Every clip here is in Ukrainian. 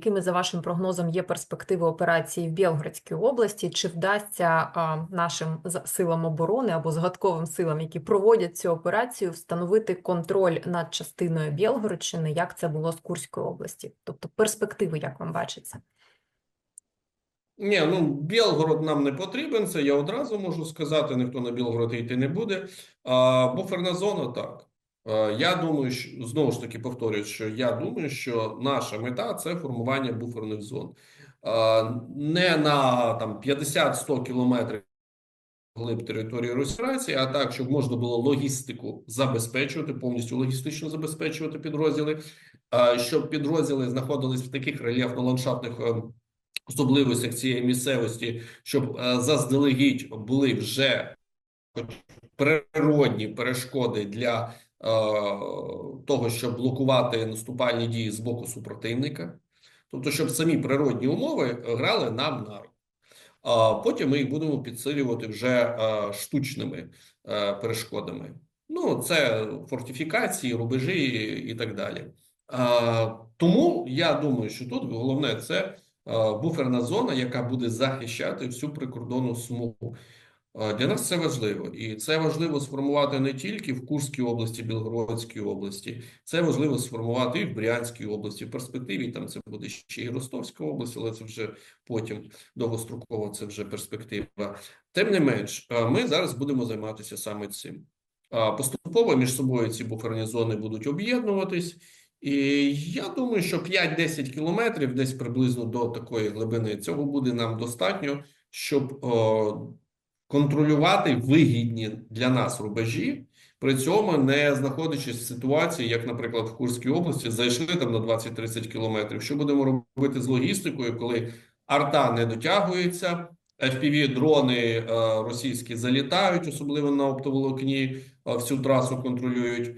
Якими, за вашим прогнозом, є перспективи операції в Білгородській області? Чи вдасться нашим силам оборони або згадковим силам, які проводять цю операцію, встановити контроль над частиною Білгородщини, як це було з Курської області? Тобто перспективи, як вам бачиться? Ні, ну Білгород нам не потрібен. Це я одразу можу сказати. Ніхто на Білгород йти не буде. А буферна зона так. Е, Я думаю, що знову ж таки повторюю, що я думаю, що наша мета це формування буферних зон. Е, Не на там 50-100 кілометрів глиб території Російської а так, щоб можна було логістику забезпечувати, повністю логістично забезпечувати підрозділи, е, щоб підрозділи знаходились в таких рельєфно-ландшафтних особливостях цієї місцевості, щоб заздалегідь були вже природні перешкоди для того, щоб блокувати наступальні дії з боку супротивника, тобто, щоб самі природні умови грали нам на руку. А потім ми їх будемо підсилювати вже е, штучними е, перешкодами. Ну, це фортифікації, рубежі і так далі. Тому я думаю, що тут головне це е, буферна зона, яка буде захищати всю прикордонну смугу. Е, Для нас це важливо, і це важливо сформувати не тільки в Курській області, Білгородській області, це важливо сформувати і в Брянській області. В перспективі там це буде ще і Ростовська область, але це вже потім довгостроково, це вже перспектива. Тим не менш, е, ми зараз будемо займатися саме цим. А, Поступово між собою ці буферні зони будуть об'єднуватись, і я думаю, що 5-10 кілометрів, десь приблизно до такої глибини, цього буде нам достатньо, щоб контролювати вигідні для нас рубежі, при цьому не знаходячись в ситуації, як, наприклад, в Курській області, зайшли там на 20-30 кілометрів. Що будемо робити з логістикою, коли арта не дотягується? FPV-дрони е, російські залітають, особливо на оптоволокні, е, всю трасу контролюють. Е,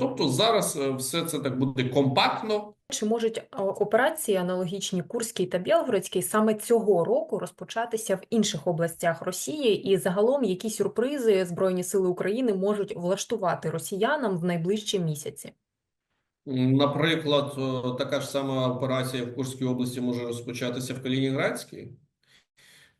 Тобто зараз все це так буде компактно. Чи можуть операції аналогічні Курській та Білгородській саме цього року розпочатися в інших областях Росії? І загалом які сюрпризи Збройні Сили України можуть влаштувати росіянам в найближчі місяці? Наприклад, така ж сама операція в Курській області може розпочатися в Калінінградській.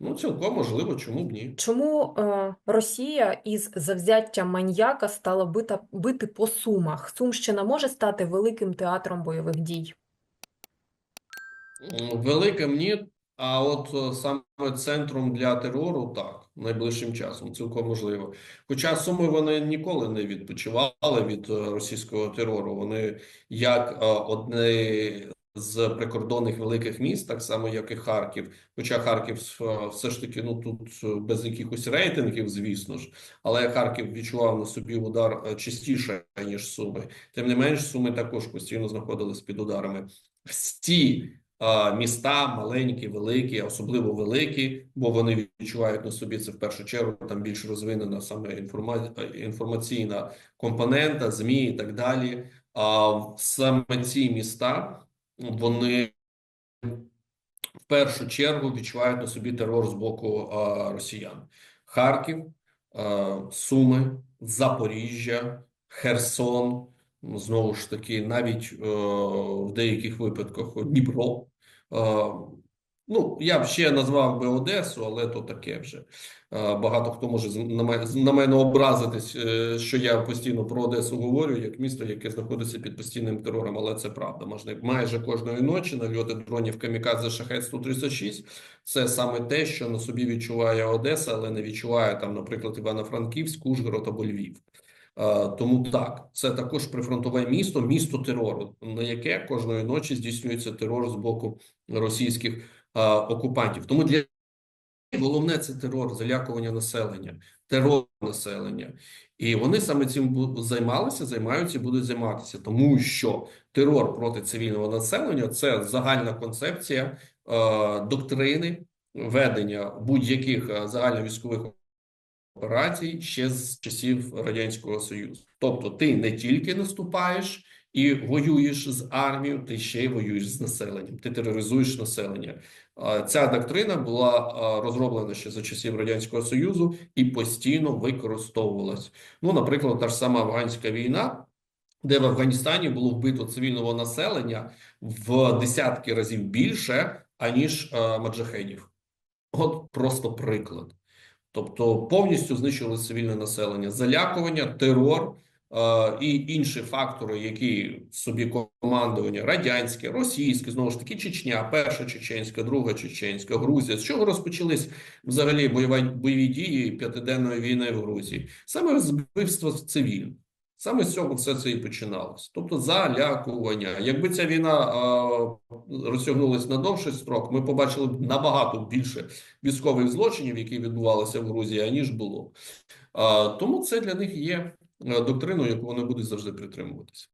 Ну, цілком можливо, чому б ні. Чому е, Росія із завзяттям маньяка стала бита, бити по Сумах? Сумщина може стати великим театром бойових дій? Великим ні, а от е, саме центром для терору так, найближчим часом, цілком можливо. Хоча Суми вони ніколи не відпочивали від е, російського терору. Вони як е, одне з прикордонних великих міст, так само як і Харків. Хоча Харків е, все ж таки, ну тут е, без якихось рейтингів, звісно ж, але Харків відчував на собі удар е, частіше ніж Суми. Тим не менш, Суми також постійно знаходились під ударами. Всі а, міста маленькі, великі, особливо великі, бо вони відчувають на собі це в першу чергу. Там більш розвинена саме інформа... інформаційна компонента, змі і так далі. А саме ці міста вони в першу чергу відчувають на собі терор з боку росіян. Харків, Суми, Запоріжжя, Херсон. Знову ж таки, навіть е, в деяких випадках Дніпро. Ну, я б ще назвав би Одесу, але то таке вже. Багато хто може на мене, образитись, е, що я постійно про Одесу говорю, як місто, яке знаходиться під постійним терором, але це правда. Можна майже кожної ночі нальоти дронів Камікадзе Шахет 136 це саме те, що на собі відчуває Одеса, але не відчуває там, наприклад, Івано-Франківськ, Ужгород або Львів. Тому так, це також прифронтове місто, місто терору, на яке кожної ночі здійснюється терор з боку російських окупантів. Тому для головне це терор, залякування населення, терор населення. І вони саме цим займалися, займаються і будуть займатися, тому що терор проти цивільного населення це загальна концепція е, доктрини ведення будь-яких е, загальновійськових операцій ще з часів Радянського Союзу. Тобто, ти не тільки наступаєш і воюєш з армією, ти ще й воюєш з населенням, ти тероризуєш населення. Ця доктрина була розроблена ще за часів Радянського Союзу і постійно використовувалась. Ну, наприклад, та ж сама афганська війна. де в Афганістані було вбито цивільного населення в десятки разів більше, аніж маджахедів. От просто приклад. Тобто повністю знищили цивільне населення, залякування, терор і інші фактори, які собі командування радянське, російське, знову ж таки, Чечня, перша чеченська, друга чеченська, Грузія. З чого розпочались взагалі бойова, бойові дії п'ятиденної війни в Грузії? Саме з вбивства цивільних. Саме з цього все це і починалось. Тобто залякування. Якби ця війна розтягнулась на довший строк, ми побачили б набагато більше військових злочинів, які відбувалися в Грузії, аніж було. Е, тому це для них є доктриною, яку вони будуть завжди притримуватися.